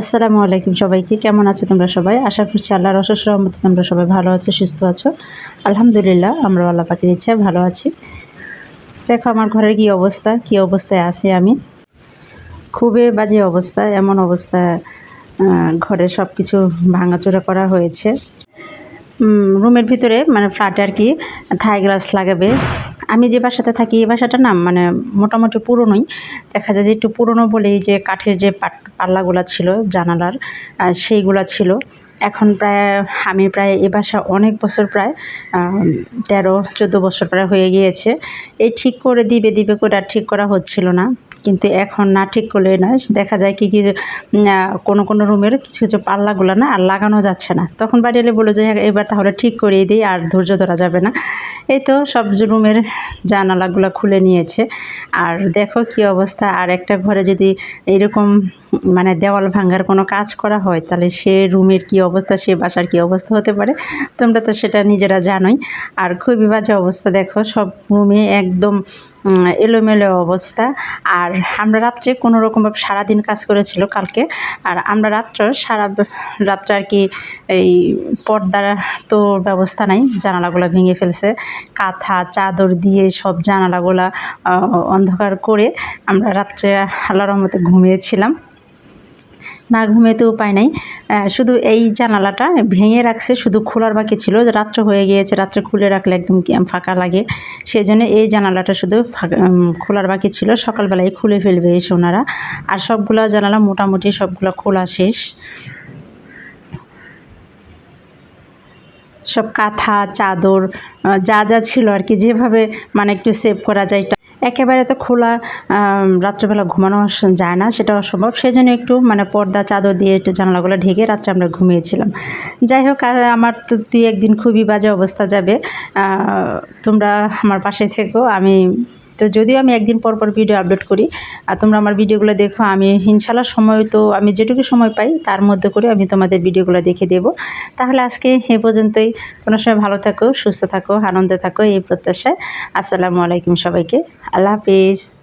আসসালামু আলাইকুম সবাইকে। কেমন আছো তোমরা সবাই? আশা করছি আল্লাহর অশেষ রহমতে তোমরা সবাই ভালো আছো, সুস্থ আছো। আলহামদুলিল্লাহ আমরা আল্লাহ পাখির ইচ্ছায় ভালো আছি। দেখো আমার ঘরের কি অবস্থা? কি অবস্থায় আছি আমি? খুবই বাজে অবস্থা, এমন অবস্থা ঘরে সব কিছু ভাঙাচোরা করা হয়েছে। রুমের ভিতরে মানে ফ্ল্যাটে আর কি, থাই গ্লাস লাগাবে। আমি যে বাসাতে থাকি, এই বাসাটা না মানে মোটামুটি পুরনোই। দেখা যায় যে একটু পুরনো বলেই যে কাঠের যে পাল্লাগুলা ছিল, জানালার সেইগুলা ছিল। এখন প্রায়, আমি প্রায় এ বাসা অনেক বছর প্রায় তেরো, চোদ্দ বছর প্রায় হয়ে গিয়েছে। এই ঠিক করে দিবে দিবে করে আর ঠিক করা হচ্ছিল না। কিন্তু এখন না ঠিক করলে নয়। দেখা যায় কি কি কোনো কোনো রুমের কিছু কিছু পাল্লাগুলো না আর লাগানো যাচ্ছে না। তখন বাড়ি এলে বলে যে, এবার তাহলে ঠিক করিয়ে দিই আর ধৈর্য ধরা যাবে না। এই তো সব রুমের জানালাগুলো খুলে নিয়েছে। আর দেখো কি অবস্থা। আর একটা ঘরে যদি এরকম মানে দেওয়াল ভাঙার কোনো কাজ করা হয়, তাহলে সে রুমের কি অবস্থা, সে বাসার কি অবস্থা হতে পারে? তোমরা তো সেটা নিজেরা জানোই। আর খুবই বাজে অবস্থা। দেখো সব রুমে একদম এলোমেলো অবস্থা। আর আমরা রাত্রে কোনো রকমভাবে সারাদিন কাজ করেছিল কালকে, আর আমরা রাত্রে সারা রাত্রে আর কি এই পর্দার তো ব্যবস্থা নাই, জানালাগুলো ভেঙে ফেলছে। কাঁথা, চাদর দিয়ে সব জানালাগুলা অন্ধকার করে আমরা রাত্রে আল্লাহর রহমতে ঘুমিয়েছিলাম। না ঘুমিয়ে তো উপায় নাই। শুধু এই জানালাটা ভেঙে রাখছে, শুধু খোলার বাকি ছিল। রাত্র হয়ে গিয়েছে, রাত্রে খুলে রাখলে একদম ফাঁকা লাগে। সেই জন্য এই জানালাটা শুধু খোলার বাকি ছিল। সকালবেলায় খুলে ফেলবে এসে ওনারা। আর সবগুলো জানালা মোটামুটি সবগুলো খোলা শেষ। সব কাঁথা, চাদর যা যা ছিল আর কি, যেভাবে মানে একটু সেভ করা যায় একেবারে তো খোলা রাত্রেবেলা ঘুমানো যায় না সেটা অসম্ভব। সেই জন্য একটু মানে পর্দা, চাদর দিয়ে একটু জানলাগুলো ঢেকে রাত্রে আমরা ঘুমিয়েছিলাম। যাই হোক আমার তো দুই একদিন খুবই বাজে অবস্থা যাবে। তোমরা আমার পাশে থেকো, আমি তো যদিও আমি একদিন পর পর ভিডিও আপলোড করি, আর তোমরা আমার ভিডিওগুলো দেখো, আমি হিনশালার সময় তো, আমি যেটুকু সময় পাই, তার মধ্যে করে আমি তোমাদের ভিডিওগুলো দেখে দেব। তাহলে আজকে এ পর্যন্তই। তোমরা সবাই ভালো থাকো, সুস্থ থাকো, আনন্দে থাকো, এই প্রত্যাশায়। আসসালামু আলাইকুম সবাইকে। আল্লাহ হাফিজ।